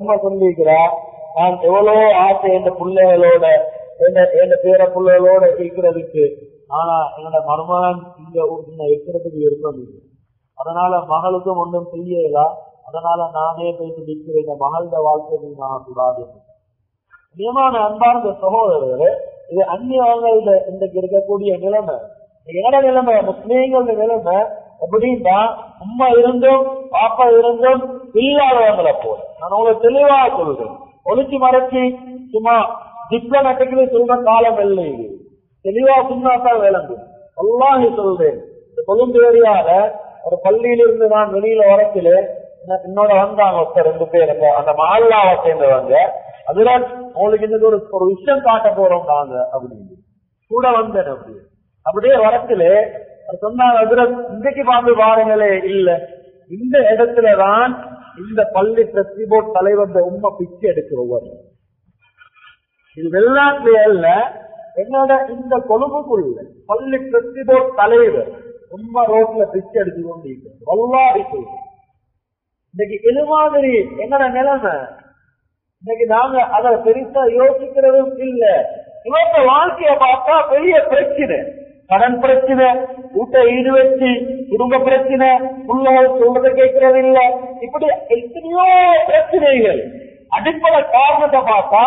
சும்மா சொல்லியிருக்கிறார் நான் எவ்வளோ ஆசை என்ற பிள்ளைகளோட என் பேர பிள்ளைகளோட இருக்கிறதுக்கு ஆனா என்னோட மருமகன் இங்க இங்க இருக்கிறதுக்கு விருப்பம் இல்லை. அதனால மகளுக்கும் ஒன்றும் செய்யலா. அதனால நானே போயிட்டு நிற்கிற இந்த மகளோட வாழ்க்கை நான் கூடாது நியமான அன்பார்ந்த சகோதரர்களே இது அந்நியவங்கள இன்றைக்கு இருக்கக்கூடிய நிலைமை. என்னோட நிலைமை? முஸ்லீம்களோட நிலைமை எப்படின்னா அம்மா இருந்தும் பாப்பா இருந்தும் இல்லாதவங்களை போல. நான் உங்களுக்கு தெளிவா சொல்றேன். ஒளிச்சு மறைச்சி சும்மா டிப்ளமேட்டிக்கலி சொல்ற காலம் இல்லை இது. தெளிவா சொன்னாதான் விளங்கும் எல்லாமே சொல்றேன். இந்த கொழும்பு ஏரியால ஒரு பள்ளியிலிருந்து நான் வெளியில வரத்துல என்னோட வந்தாங்க ஒருத்தர் ரெண்டு பேர் அந்த மால்லாவை சேர்ந்தவங்க. அதுல உங்களுக்கு இன்னும் ஒரு ஒரு விஷயம் காட்ட போறோம் நாங்க அப்படின்னு. கூட வந்தேன் அப்படி அப்படியே வரத்துல சொன்னாங்க அதுல இன்றைக்கு பாம்பு பாருங்களே இல்ல. இந்த இடத்துலதான் இந்த பள்ளி டிரஸ்டி போர்ட் தலைவர் உண்மை பிச்சை எடுக்கிறவர் இது வெளிநாட்டுல அல்ல என்னோட இந்த கொழும்புக்குள்ள பள்ளி டிரஸ்டி போர்ட் தலைவர் உண்மை ரோட்ல பிச்சை எடுத்து கொண்டிருக்கிறது வல்லாடி சொல்றேன் இன்னைக்கு இது மாதிரி என்னோட நிலைமை. இன்னைக்கு நாங்க அதை பெருசா யோசிக்கிறதும் இல்ல. இவங்க வாழ்க்கைய பார்த்தா பெரிய பிரச்சனை. கடன் பிரச்சனை வீட்டை ஈடு வச்சு குடும்ப பிரச்சனை பிள்ளைகள் சொல்றத கேட்கறது இல்ல இப்படி எத்தனையோ பிரச்சனைகள். அடிப்படை காரணத்தை பார்த்தா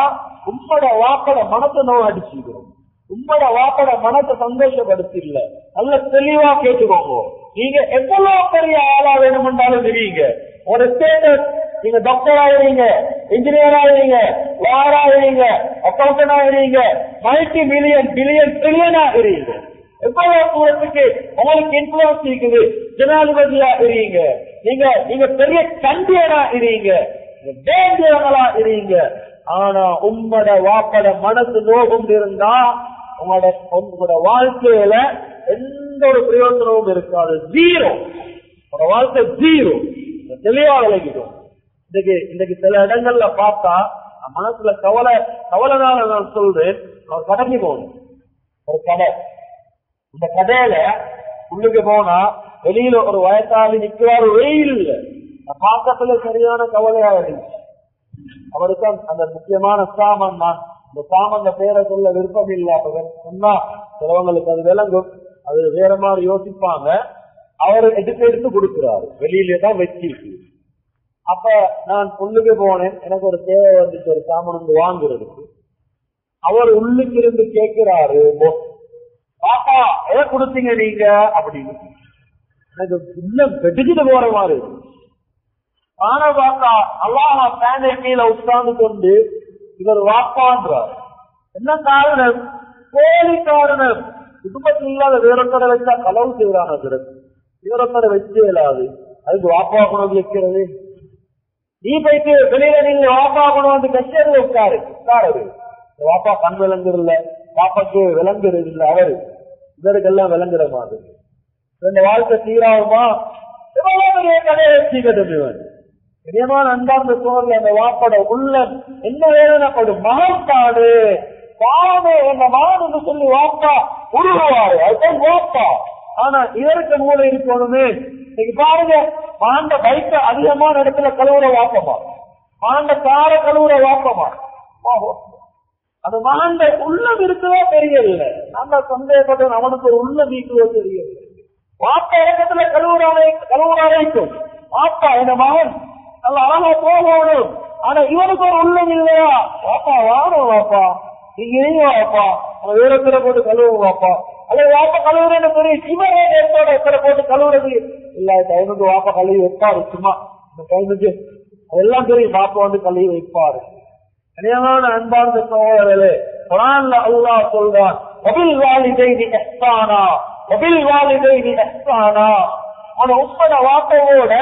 உம்மோட வாப்பட மனத்தை நோய் அடிச்சுக்கிறோம் உம்மோட வாப்பட மனத்தை சந்தோஷப்படுத்தி இல்ல நல்ல தெளிவா கேட்டுக்கோங்க. நீங்க எவ்வளவு பெரிய ஆளா வேணுமென்றாலும் தெரியுங்க. ஒரு ஸ்டேட்டஸ் நீங்க டாக்டர் ஆகிறீங்க இன்ஜினியர் ஆகிறீங்க லாயர் ஆகிறீங்க அக்கௌண்டன்ட் ஆகிறீங்க மல்டி மில்லியன் பில்லியன் ட்ரில்லியன் ஆகிறீங்க எவ்வளவு தூரத்துக்கு உங்களுக்கு இன்ஃபுளுன்ஸ் இருக்குது. ஜனாதிபதியா இருங்க. நீங்க நீங்க பெரிய கண்டியனா இருங்க. டேஞ்சரங்களா இருங்க. ஆனா உங்களோட வாப்பட மனசு நோகம் இருந்தா உங்களோட உங்களோட வாழ்க்கையில எந்த ஒரு பிரயோஜனமும் இருக்காது. ஜீரோ உங்களோட வாழ்க்கை ஜீரோ தெளிவா விளங்கிடும். இன்னைக்கு இன்னைக்கு சில இடங்கள்ல பார்த்தா மனசுல கவலை கவலைனால நான் சொல்றேன். அவர் கடைக்கு போகணும் ஒரு கடை. இந்த கடையில உள்ளுக்கு போனா வெளியில ஒரு வயசாளி நிக்கிறாரு வெயில் இல்ல. பாக்கத்துல சரியான கவலையா இருந்துச்சு. அவருக்கு அந்த முக்கியமான சாமன் தான். இந்த சாமன் பேரை சொல்ல விருப்பம் இல்ல. சொன்னா சிலவங்களுக்கு அது விளங்கும். அது வேற மாதிரி யோசிப்பாங்க. அவர் எடுத்து எடுத்து கொடுக்கிறாரு. வெளியிலே தான் வச்சிருக்கு. அப்ப நான் உள்ளுக்கு போனேன். எனக்கு ஒரு தேவை வந்துச்சு. ஒரு சாமன் வந்து வாங்குறதுக்கு. அவர் உள்ளுக்கு இருந்து கேட்கிறாரு பாப்பா எதை கொடுத்தீங்க நீங்க அப்படின்னு. எனக்கு உள்ள வெடிச்சுட்டு போற மாதிரி. ஆனா பார்த்தா அல்லாஹ் பேனை கீழே உட்கார்ந்து கொண்டு இவர் வாப்பான்றார். என்ன காரணம்? கோழி காரணம். குடும்பத்தில் இல்லாத வேறொத்தரை வச்சா களவு செய்யறான் சிறப்பு வேறொத்தரை வச்சு இல்லாது அதுக்கு வாப்பா குணம் வைக்கிறது. நீ போயிட்டு வெளியில நீங்க வாப்பா குணம் வந்து கச்சேரி உட்காரு. உட்காரது வாப்பா கண் விளங்குறதில்ல. பாப்பாக்கு விளங்குறது இல்லை அவரு இவருக்கெல்லாம் விளங்குற மாதிரி. இந்த வாழ்க்கை சீராகுமா எவ்வளவு பெரிய கதையை வச்சுக்கட்டும் இவன் இனியமான அன்பார்ந்த சோழர்கள் அந்த வாப்பட உள்ள என்ன வேதனைப்படும்? மகன் பாடு பாடு என்ற மகன் சொல்லி வாப்பா உருவாரு அதுதான் வாப்பா. ஆனா இதற்கு மூளை இருக்கணுமே. இன்னைக்கு பாருங்க மாண்ட பைக்க அதிகமான இடத்துல கழுவுற வாப்பமா மாண்ட கார கழுவுற வாப்பமா அது மாண்ட உள்ளம் இருக்குதோ தெரியல நம்ம சந்தேகப்பட்ட அவனுக்கு ஒரு உள்ளம் நீக்குவோ தெரியல வாப்பா இடத்துல கழுவுறாரை கழுவுறாரைக்கும். வாப்பா என் மகன் நல்ல அழகா போகணும். ஆனா இவனுக்கு ஒரு உள்ளம் இல்லையா? வாப்பா வாணும் வாப்பா. நீங்க இருங்க வாப்பா. அவன் வேறத்துல போட்டு கழுவு வாப்பா. அல்லது வாப்பா கழுவுறேன்னு பெரிய சிவரே நேரத்தோட எத்தனை போட்டு கழுவுறது. இல்ல டைமுக்கு வாப்பா கழுவி வைப்பாரு சும்மா. இந்த டைமுக்கு அதெல்லாம் தெரியும் பாப்பா வந்து கழுவி வைப்பாரு. கனியமான அன்பார்ந்த சகோதரர்களே குரான்ல அல்லாஹ் சொல்றான் நீ வாலிதைனி எஹ்சானா ஒபில் நீ எஹ்சானா அவன உட்பட வார்த்தையோட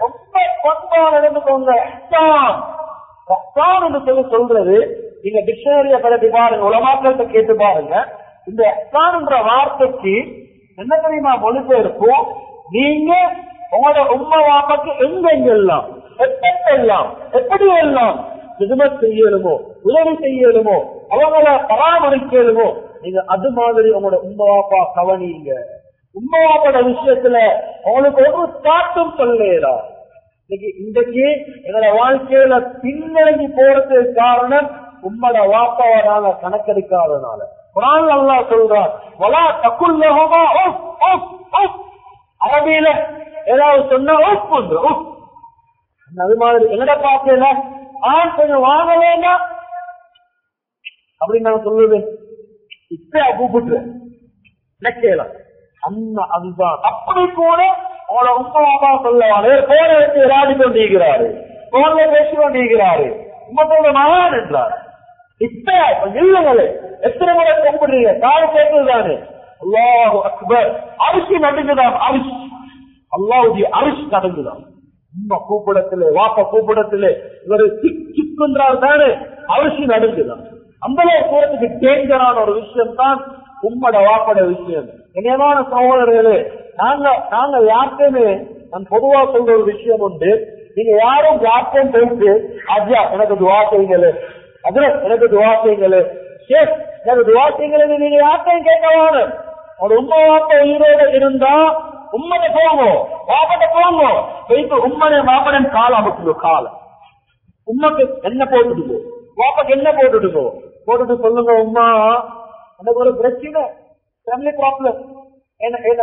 ரொம்ப பண்பா நடந்துக்கோங்க எஹ்சான் எஹ்சான் என்று சொல்லி சொல்றது நீங்க டிக்ஷனரிய படத்தை பாருங்க உலமாக்கள்கிட்ட கேட்டு பாருங்க. இந்த எஹ்சான் என்ற வார்த்தைக்கு என்ன தெரியுமா மொழிபெயர்ப்போம் நீங்க உங்களோட உண்மை வாப்பாக்கு எங்கெங்கெல்லாம் எங்கெல்லாம் எல்லாம் எப்படி எல்லாம் சிதுமத் செய்யலுமோ உதவி செய்யலுமோ அவங்கள பராமரிக்கலுமோ நீங்க அது மாதிரி உங்களோட உண்மவாப்பா கவனிங்க. உண்மையாப்போட விஷயத்துல அவங்களுக்கு ஒரு தாக்கம் சொல்லலாம் இன்னைக்கு இன்றைக்கு எங்களோட வாழ்க்கையில பின்னங்கி போறதுக்கு காரணம் உம்மட வாப்பாவனால கணக்கெடுக்காதனால. குரான் நல்லா சொல்றார் வலா தக்குல்லஹுமா உஃப் அரபியில ஏதாவது சொன்னா ஒப்பு அது மாதிரி என்னட பார்க்கல ஆண் கொஞ்சம் வாங்க வேண்டாம் அப்படின்னு நான் சொல்லுது. இப்ப கூப்பிட்டுறேன். நினைக்கலாம் அந்த அதுதான். அப்படி கூட அவளை உமா அப்பா சொல்லுவாரு போன வச்சு விளையாடி கொண்டிருக்கிறாரு. போன்ல பேசி கொண்டிருக்கிறாரு. உங்களோட மகான் என்றார். இப்ப இல்லங்களே எத்தனை முறை கூப்பிடுறீங்க காலம் கேட்டதுதானே அல்லாஹு அக்பர். அரிசி நடந்துதான் அரிசி. அல்லாவுடைய அரிசி நடந்துதான் உம்மா கூப்பிடத்திலே வாப்ப கூப்பிடத்திலே இவர் சிக் சிக்குன்றார் தானே அவசியம் நடந்துதான் அந்த போறதுக்கு டேஞ்சரான ஒரு விஷயம் தான் உம்மட வாப்பட விஷயம். இனியமான சகோதரர்களே நாங்க நாங்க யாருக்குமே நான் பொதுவா சொல்ற ஒரு விஷயம் உண்டு. நீங்க யாரும் யாருக்கும் போயிட்டு அஜா எனக்கு துவா செய்யுங்களே. அதுல எனக்கு துவா செய்யுங்களே. சேஃப் எனக்கு துவா செய்யுங்களே நீங்க யார்கிட்டையும் கேட்கவானு ஒரு உண்மை வாப்ப உயிரோட இருந்தா உம்மனை போங்கோ வாப்பட்ட போங்கோ போயிட்டு உண்மனை வாப்படன் கால காலம் உமாக்கு உண்மைக்கு என்ன போட்டுட்டு பாப்பாக்கு என்ன போட்டுட்டு போட்டுட்டு சொல்லுங்க உமா எனக்கு ஒரு பிரச்சனை ஃபேமிலி ப்ராப்ளம்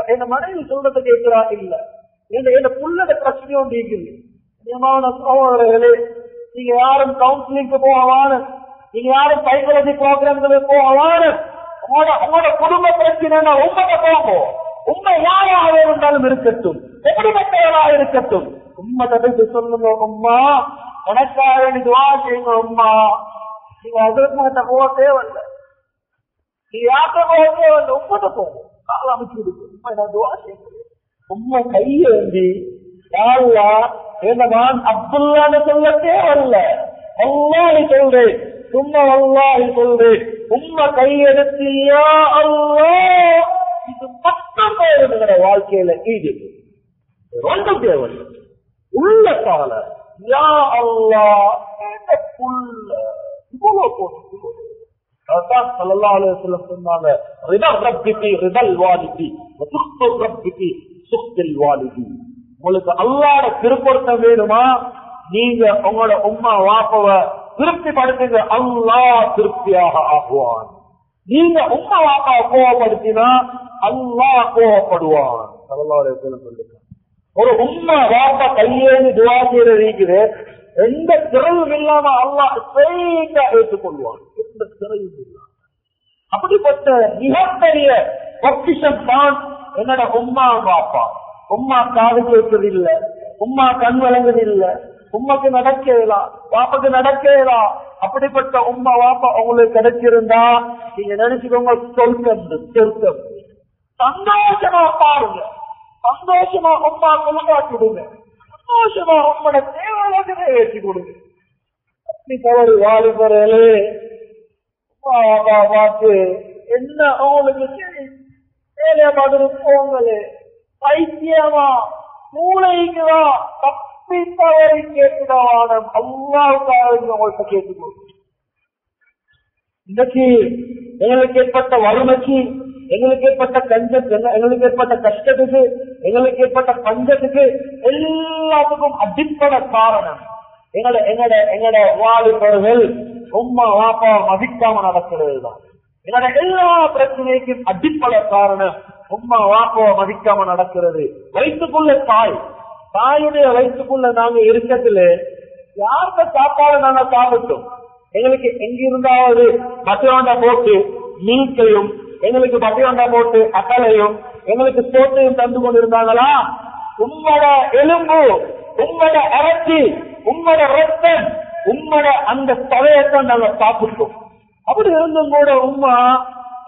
என்ன மனைவி சொல்றத கேட்கிறா இல்ல என்ன என்ன புள்ளட பிரச்சனையும் நீக்குது நியமான சகோதரர்களே நீங்க யாரும் கவுன்சிலிங்க்கு போகவான நீங்க யாரும் சைக்காலஜி ப்ரோக்ராம்களுக்கு போகவான உங்களோட உங்களோட குடும்ப பிரச்சனைனா உண்மையை போகும் உண்மை யாராக இருந்தாலும் இருக்கட்டும் எப்படிப்பட்டவராக இருக்கட்டும் உண்மை தடுத்து சொல்லுங்க உம்மா எனக்காக நீ துவா செய்யுங்க உம்மா நீங்க அதற்கு போக தேவையில்லை நீ யார்கிட்ட போக தேவையில்லை உண்மத்தை போகும் கால அமைச்சு கொடுக்கும் உண்மை நான் துவா செய்யுங்க உண்மை கையேந்தி யாருலா என்னதான் அப்துல்லான்னு சொல்ல தேவையில்ல அல்லாஹி சொல்றேன் சும்மா அல்லாஹி சொல்றேன் உண்மை கையெடுத்து யா அல்லாஹ் இது மட்டும் போதும் எங்களோட வாழ்க்கையில ஈடு ஒன்றும் தேவையில்லை உள்ள கால யா அல்லாஹ் இந்த புள்ள இவ்வளவு போட்டு சொன்னாங்க உங்களுக்கு அல்லாஹ்ட திருப்பொருத்தம் வேணுமா? நீங்க உங்களோட உம்மா வாப்பவ திருப்தி படுத்துங்க அல்லாஹ் திருப்தியாக ஆகுவான். நீங்க உமா வாப்பாவை கோவப்படுத்தினா அல்லாஹ் கோவப்படுவான். ஸல்லல்லாஹு சொல்லுங்க ஒரு உம்மா வாப்பா கையேந்து துவா செய்யறது எந்த திறவும் இல்லாம அல்லாஹ் ஸ்ட்ரெயிட்டா ஏற்றுக்கொள்வான். எந்த திறவும் இல்லாம. அப்படிப்பட்ட மிகப்பெரிய பொக்கிஷன் தான் என்னோட உம்மா பாப்பா. உம்மா காது கேட்பது இல்ல உம்மா கண் வழங்குது இல்ல உம்மாக்கு நடக்கலாம் வாப்பாக்கு நடக்கலாம் அப்படிப்பட்ட உம்மா வாப்பா உங்களுக்கு கிடைச்சிருந்தா நீங்க நினைச்சுக்கோங்க சொர்க்கம் சொர்க்கம். சந்தோஷமா பாருங்க. சந்தோஷமா உம்மா கொடுங்க. சந்தோஷமா உங்களோட தேவையாக நிறைவேற்றி கொடுங்க. அப்படி தவறு வாலிபர்களே உம்மா பார்த்து என்ன அவங்களுக்கு சரி? வேலையை பார்த்துட்டு போங்களே. பைத்தியமா? மூளைக்குதா தப்பி தவறி கேட்கிறவான அல்லாவுக்காக உங்கள்கிட்ட கேட்டுக்கோ இன்னைக்கு எங்களுக்கு ஏற்பட்ட வறுமைக்கு எங்களுக்கு ஏற்பட்ட கஞ்சத்து எங்களுக்கு ஏற்பட்ட கஷ்டத்துக்கு எங்களுக்கு ஏற்பட்ட பஞ்சத்துக்கு எல்லாத்துக்கும் அடிப்படை காரணம். எங்கட எங்கட எங்கட வாலிபர்கள் உம்மா வாப்பா மதிக்காம நடக்கிறது. தான் என்னோட எல்லா பிரச்சனைக்கும் அடிப்படை காரணம் உம்மா வாப்பாவை மதிக்காம நடக்கிறது. வயிற்றுக்குள்ள தாய் தாயுடைய வயிற்றுக்குள்ள நாங்க இருக்கத்துல யார்கிட்ட சாப்பாடு நாங்க சாப்பிட்டோம்? எங்களுக்கு எங்கிருந்தாவது பட்டியாண்டா போட்டு மீன்கையும் எங்களுக்கு பட்டியாண்டா போட்டு அக்கலையும் எங்களுக்கு சோட்டையும் தந்து கொண்டிருந்தாங்களா உம்மட எலும்பு உம்மட அரைச்சி உம்மட ரத்தம் உம்மட அந்த தலையத்தான் நாங்க சாப்பிட்டோம். அப்படி இருந்தும் கூட உமா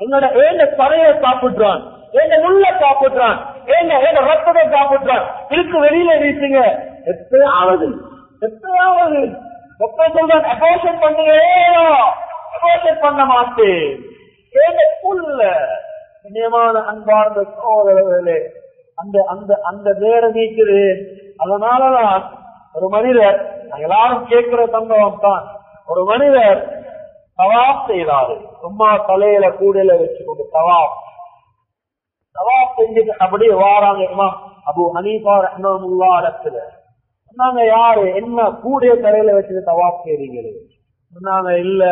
என்னோட ஏந்த தலையை சாப்பிடுறான். ஏந்த முள்ள சாப்பிடுறான். ஏங்க ஏந்த ரத்தத்தை சாப்பிடுறான். இதுக்கு வெளியில வீசுங்க. எத்தையாவது எத்தையாவது எப்ப சொல்றான் அபோஷன் பண்ணுங்க அபோஷன் பண்ண மாட்டேன். ஏங்க அன்பார்ந்த சோதரர்களே அந்த அந்த அந்த நேரம் நீக்குது. அதனாலதான் ஒரு மனிதர் எல்லாரும் கேட்கிற சம்பவம் தான் ஒரு மனிதர் தவாப் செய்தாரு. சும்மா தலையில கூடையில வச்சுக்கொண்டு தவாப். தவாப் செஞ்சுட்டு அப்படியே வாராங்க இமாம் அபு ஹனீஃபா உள்ளா இடத்துல. சொன்னாங்க யாரு? என்ன கூடைய தலையில வச்சுட்டு தவாப் செய்றீங்களே? சொன்னாங்க இல்ல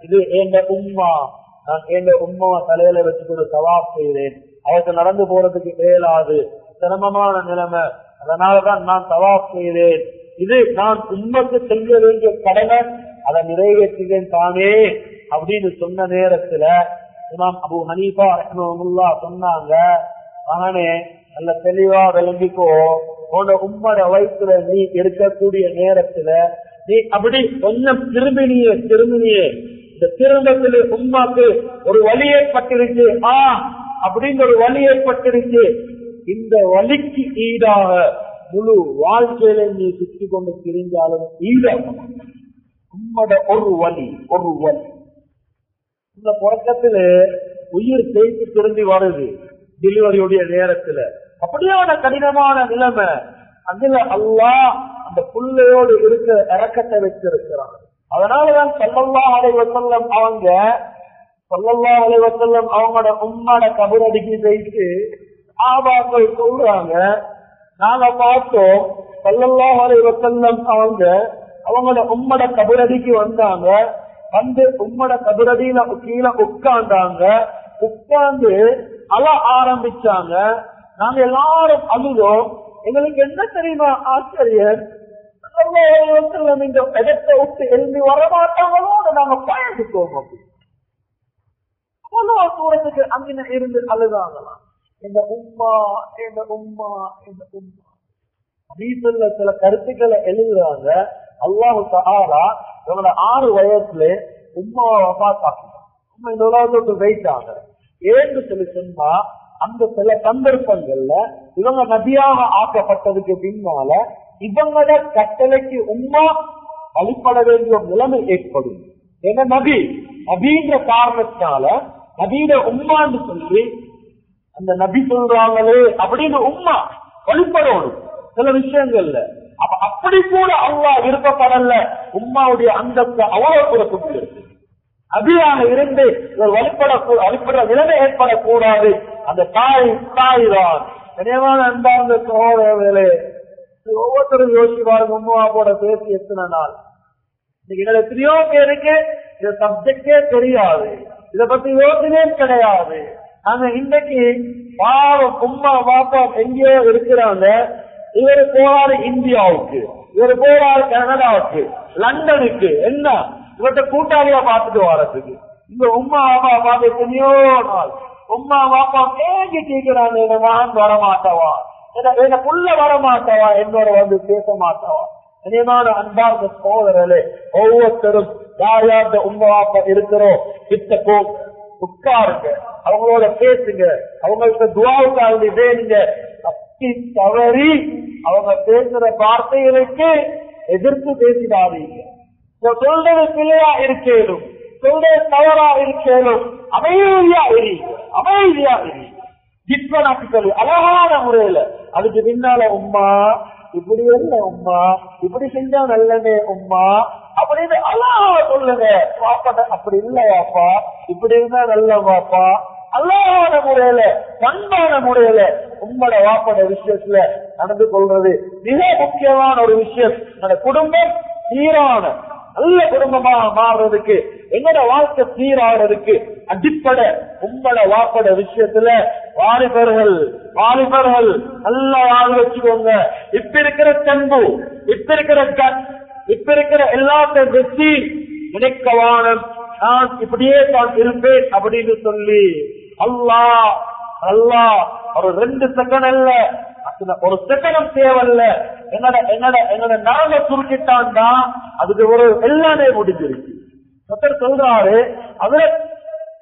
இது எங்க உம்மா. நான் எங்க உம்மாவை தலையில வச்சுட்டு சவாப் செய்தேன். அவருக்கு நடந்து போறதுக்கு இயலாது சிரமமான நிலைமை. அதனாலதான் நான் சவாப் செய்தேன். இது நான் உண்மைக்கு செய்ய வேண்டிய கடமை. அதை நிறைவேற்றுகிறேன் தானே அப்படின்னு சொன்ன நேரத்துல இமாம் அபு ஹனீஃபா ரஹ்மஹுல்லா சொன்னாங்க மகனே நல்ல தெளிவா விளங்கிக்கோ. உன உம்மட வயிற்றுல நீ இருக்கக்கூடிய நேரத்துல நீ அப்படி கொஞ்சம் திரும்பினியே திரும்பினியே. இந்த திருந்தத்திலே உண்மாக்கு ஒரு வழி ஏற்பட்டிருச்சு. ஆ அப்படின்னு ஒரு வழி ஏற்பட்டிருச்சு. இந்த வலிக்கு ஈடாக முழு வாழ்க்கையில நீ சுற்றி கொண்டு திரிஞ்சாலும் ஈடாக உம்மோட ஒரு வழி ஒரு வழி. இந்த புறக்கத்துல உயிர் தேய்த்து திரும்பி வருது டெலிவரியுடைய நேரத்துல. அப்படியான கடினமான நிலைமை. அதுல அல்லாஹ் அந்த புள்ளையோடு இருக்க இறக்கத்தை வச்சிருக்கிறான் அதனாலதான் சல்லல்லா அலை வசல்லம் அவங்க சல்லல்லா அலை வசல்லம் அவங்களோட உம்மோட கபரடிக்கு போயிட்டு ஆபாக்கள் சொல்றாங்க. நாங்க பார்த்தோம் சல்லல்லா அலை வசல்லம் அவங்க அவங்களோட உம்மட கபரடிக்கு வந்தாங்க. வந்து உம்மட கபரடியில கீழே உட்கார்ந்தாங்க. உட்கார்ந்து அழ ஆரம்பிச்சாங்க. நாங்க எல்லாரும் அழுதோம். எங்களுக்கு என்ன தெரியுமா ஆச்சரியர் இந்த பெதத்தை விட்டு எழுந்து வரமாட்டாங்களோட நாங்க பயந்துட்டோம் அப்படி. தூரத்துக்கு அங்கே இருந்து அழுதாங்களாம். இந்த உம்மா இந்த உம்மா இந்த உம்மா. வீட்டுல சில கருத்துக்களை எழுதுறாங்க. அல்லாஹு சஹாரா இவங்களோட ஆறு வயசுல உமாவை பார்த்தாங்க உமா இந்த உலகத்தோட்டு வைத்தாங்க ஏன்னு சொல்லி சொன்னா அந்த சில சந்தர்ப்பங்கள்ல இவங்க நதியாக ஆக்கப்பட்டதுக்கு பின்னால இவங்கள கட்டளைக்கு உம்மா வழிபட வேண்டிய நிலைமை ஏற்படும். ஏன்னா நபி நபின்ற காரணத்தினால நபீன உம்மான்னு சொல்லி அந்த நபி சொல்றாங்களே அப்படின்னு உம்மா வழிபடணும். சில விஷயங்கள்ல. அப்ப அப்படி கூட அவ்வா விருப்பப்படல. உம்மாவுடைய அந்தத்தை அவ்வளவு கூட இருக்கு அபியாக இருந்து ஒரு வழிபட வழிபட நிலைமை ஏற்படக்கூடாது. அந்த தாய் தாய் தான் நினைவான அன்பார்ந்த சகோதரர்களே ஒவ்வொருத்தரும் யோசிப்பாரு பாருங்க உம்மாவோட பேசி எத்தனை நாள்? இன்னைக்கு என்ன எத்தனையோ பேருக்கு இந்த சப்ஜெக்டே தெரியாது. இத பத்தி யோசனையே கிடையாது. அங்க இன்னைக்கு பாவம் உம்மா பாப்பா எங்கேயோ இருக்கிறாங்க. இவரு போறாரு இந்தியாவுக்கு இவரு போறாரு கனடாவுக்கு லண்டனுக்கு. என்ன? இவர்கிட்ட கூட்டாளியா பாத்துட்டு வர்றதுக்கு. இந்த உம்மா பாப்பா பார்த்து எத்தனையோ நாள் உம்மா பாப்பா கேங்கி கேட்கிறாங்க இந்த மகன் வர மாட்டவா என்ன புள்ள வர மாட்டவா என்னோட வந்து பேச மாட்டவா இனிமான அன்பார்ந்த சோதரர்களே ஒவ்வொருத்தரும் யார் யார்கிட்ட உம்மா இருக்கிறோம் கிட்ட போ உட்காருங்க. அவங்களோட பேசுங்க. அவங்கள்ட்ட துவாவுக்காக வேணுங்க தப்பி தவறி அவங்க பேசுற வார்த்தைகளுக்கு எதிர்த்து பேசிடாதீங்க. சொல்றது பிள்ளையா இருக்கேனும் சொல்றது தவறா இருக்கேனும் அமைதியா எரியுங்க அமைதியா எரியுங்க ஜித்வனாக்கிக்கல் அழகான முறையில அதுக்கு பின்னால உம்மா இப்படி இல்ல உம்மா இப்படி செஞ்சா நல்லனே உம்மா அப்படின்னு அல்லாஹ சொல்லுங்க. பாப்பாட்ட அப்படி இல்ல வாப்பா இப்படி இருந்தா நல்ல வாப்பா. அல்லாத முறையில பண்பான முறையில உம்மோட வாப்பட விஷயத்துல நடந்து கொள்றது மிக முக்கியமான ஒரு விஷயம். அந்த குடும்பம் சீரான நல்ல குடும்பமாக மாறுறதுக்கு எங்கட வாழ்க்கை சீராகிறதுக்கு அடிப்படை உங்களோட வாப்பட விஷயத்துல வாலிபர்கள் வாலிபர்கள் நல்லா வாழ் வச்சுக்கோங்க. இப்ப இருக்கிற தெம்பு இப்ப இருக்கிற கட் இப்ப இருக்கிற எல்லாத்தையும் வெற்றி நினைக்கவானம் நான் இப்படியே தான் இருப்பேன் அப்படின்னு சொல்லி அல்லா அல்லா ஒரு ரெண்டு செகண்ட் அல்ல ஒரு செகண்டும் தேவையில்ல. என்னோட என்னோட என்னோட சுருக்கிட்டான் தான் அதுக்கு ஒரு எல்லாமே முடிஞ்சிருக்கு. சொல்றாரு அதுல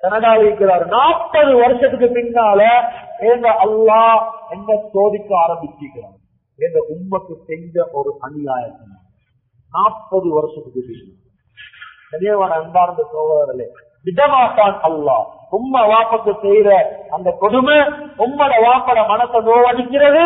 கனடா இருக்கிறார். நாற்பது வருஷத்துக்கு பின்னால எங்க அல்லா என்ன சோதிக்க ஆரம்பிச்சிருக்கிறார் எங்க உண்மைக்கு செஞ்ச ஒரு அநியாயத்தின நாற்பது வருஷத்துக்கு பின்னால். கனியவான அன்பார்ந்த சோதரர்களே விடமாட்டான் அல்லா உம்ம வாப்பக்கு செய்யற அந்த கொடுமை உம்மட வாப்பட மனத்தை நோவடிக்கிறது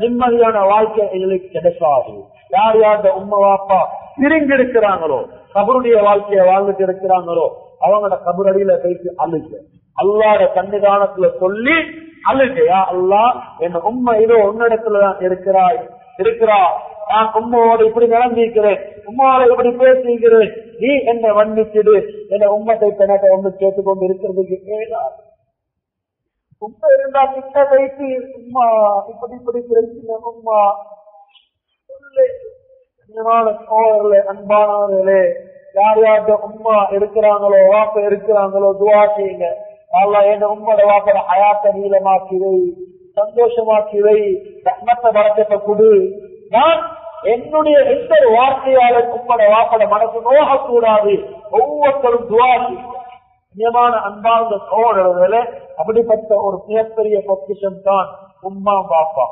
நிம்மதியான வாழ்க்கை எங்களுக்கு கிடைக்காது. யார் யார் உம்ம வாப்பா பிரிஞ்சு இருக்கிறாங்களோ கபருடைய வாழ்க்கையை வாழ்ந்துட்டு இருக்கிறாங்களோ அவங்களோட கபரடியில போயிட்டு அழுக. அல்லாட சன்னிதானத்துல சொல்லி அழுகையா அல்லா என் உண்மை இதோ உன்னிடத்துலதான் இருக்கிறாய். இருக்கிறா. நான் உம்மோட இப்படி நடந்திருக்கிறேன் உம்மாவோட இப்படி பேசியிருக்கிறேன் நீ என்னை வன்னிச்சிடு என் உண்மத்தை பிணக்க ஒன்று கேட்டுக்கொண்டு இருக்கிறதுக்கு ஏதாவது. உண்மை இருந்தா கிட்ட வைத்து உம்மா இப்படி இப்படி பிரச்சனை உம்மா. சொல்லு. அன்பானவர்களே யார் யார்கிட்ட உம்மா இருக்கிறாங்களோ வாப்ப இருக்கிறாங்களோ துவா செய்யுங்க. அல்லா என் உம்மோட வாப்பட அயாத்த நீளமாக்கி வை சந்தோஷமாக்கி வை ரத்னத்தை வழக்கத்தை கொடு. நான் என்னுடைய எந்த ஒரு வார்த்தையாலும் உம்மோட வாப்பட மனசு நோகக்கூடாது. ஒவ்வொருத்தரும் துவா செய்யுங்க. நியமான அன்பார்ந்த சோழர்களே அப்படிப்பட்ட ஒரு மிகப்பெரிய பொக்கிஷம் தான் உம்மா பாப்பா